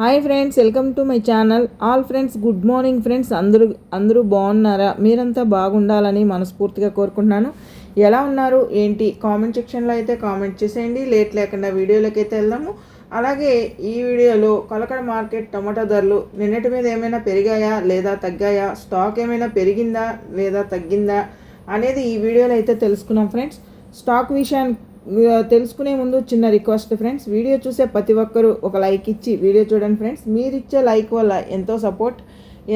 Hi friends welcome to my channel all friends good morning friends అందరూ అందరూ బాగున్నారా? మీరంతా బాగుండాలని మనస్ఫూర్తిగా కోరుకుంటున్నాను. ఎలా ఉన్నారు? ఏంటి? కామెంట్ సెక్షన్లో అయితే కామెంట్ చేసేయండి. లేట్ లేకుండా వీడియోలోకి అయితే వెళ్దాము. అలాగే ఈ వీడియోలో కొలకడ మార్కెట్ టమాటా ధరలు నిన్నటి మీద ఏమైనా పెరిగాయా? లేదా తగ్గాయా? స్టాక్ ఏమైనా పెరిగిందా? లేదా తగ్గిందా? అనేది ఈ వీడియోలో అయితే తెలుసుకున్నాం ఫ్రెండ్స్ స్టాక్ విషయానికి తెలుసుకునే ముందు చిన్న రిక్వెస్ట్ ఫ్రెండ్స్. వీడియో చూసే ప్రతి ఒక్కరూ ఒక లైక్ ఇచ్చి వీడియో చూడండి ఫ్రెండ్స్. మీరు ఇచ్చే లైక్ వల్ల ఎంతో సపోర్ట్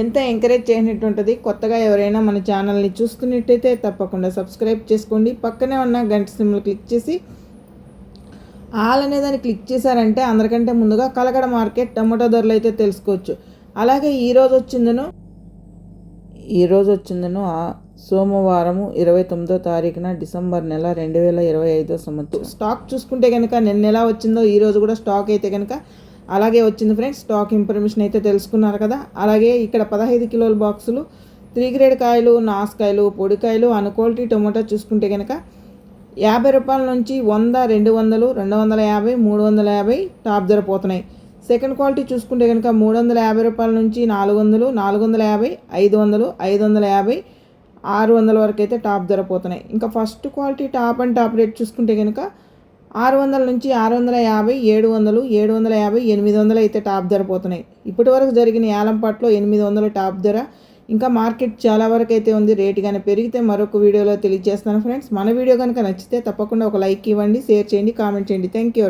ఎంత ఎంకరేజ్ చేసినట్టు ఉంటుంది. కొత్తగా ఎవరైనా మన ఛానల్ని చూస్తున్నట్టయితే తప్పకుండా సబ్స్క్రైబ్ చేసుకోండి. పక్కనే ఉన్న గంట సింబల్ క్లిక్ చేసి ఆల్ అనేదాన్ని క్లిక్ చేశారంటే అందరికంటే ముందుగా కలకడ మార్కెట్ టమాటో ధరలు అయితే తెలుసుకోవచ్చు. అలాగే ఈరోజు వచ్చిందను ఈరోజు వచ్చిందను సోమవారము ఇరవై తొమ్మిదో తారీఖున డిసెంబర్ నెల రెండు వేల ఇరవై ఐదో సంవత్సరం. స్టాక్ చూసుకుంటే కనుక నిన్న ఎలా వచ్చిందో ఈరోజు కూడా స్టాక్ అయితే కనుక అలాగే వచ్చింది ఫ్రెండ్స్. స్టాక్ ఇన్ఫర్మేషన్ అయితే తెలుసుకున్నారు కదా. అలాగే ఇక్కడ పదహైదు కిలోల బాక్సులు త్రీ గ్రేడ్ కాయలు నాసుకాయలు పొడికాయలు అనుకోల్టీ క్వాలిటీ టొమాటో చూసుకుంటే కనుక యాభై రూపాయల నుంచి వంద రెండు వందలు రెండు వందల యాభై మూడు వందల యాభై టాప్ ధర పోతున్నాయి. సెకండ్ క్వాలిటీ చూసుకుంటే కనుక మూడు వందల యాభై రూపాయల నుంచి నాలుగు వందలు నాలుగు వందల యాభై ఐదు వందలు ఐదు వందల యాభై ఆరు వందల వరకు అయితే టాప్ ధర పోతున్నాయి. ఇంకా first quality top and top rate చూసుకుంటే కనుక ఆరు వందల నుంచి ఆరు వందల యాభై ఏడు వందలు ఏడు వందల యాభై ఎనిమిది వందలు అయితే టాప్ ధర పోతున్నాయి. ఇప్పటి వరకు జరిగిన యాలంపాట్లో ఎనిమిది వందల టాప్ ధర. ఇంకా మార్కెట్ చాలా వరకు అయితే ఉంది. రేట్ కానీ పెరిగితే మరొక వీడియోలో తెలియజేస్తాను ఫ్రెండ్స్. మన వీడియో కనుక నచ్చితే తప్పకుండా ఒక లైక్ ఇవ్వండి షేర్ చేయండి కామెంట్ చేయండి. Thank you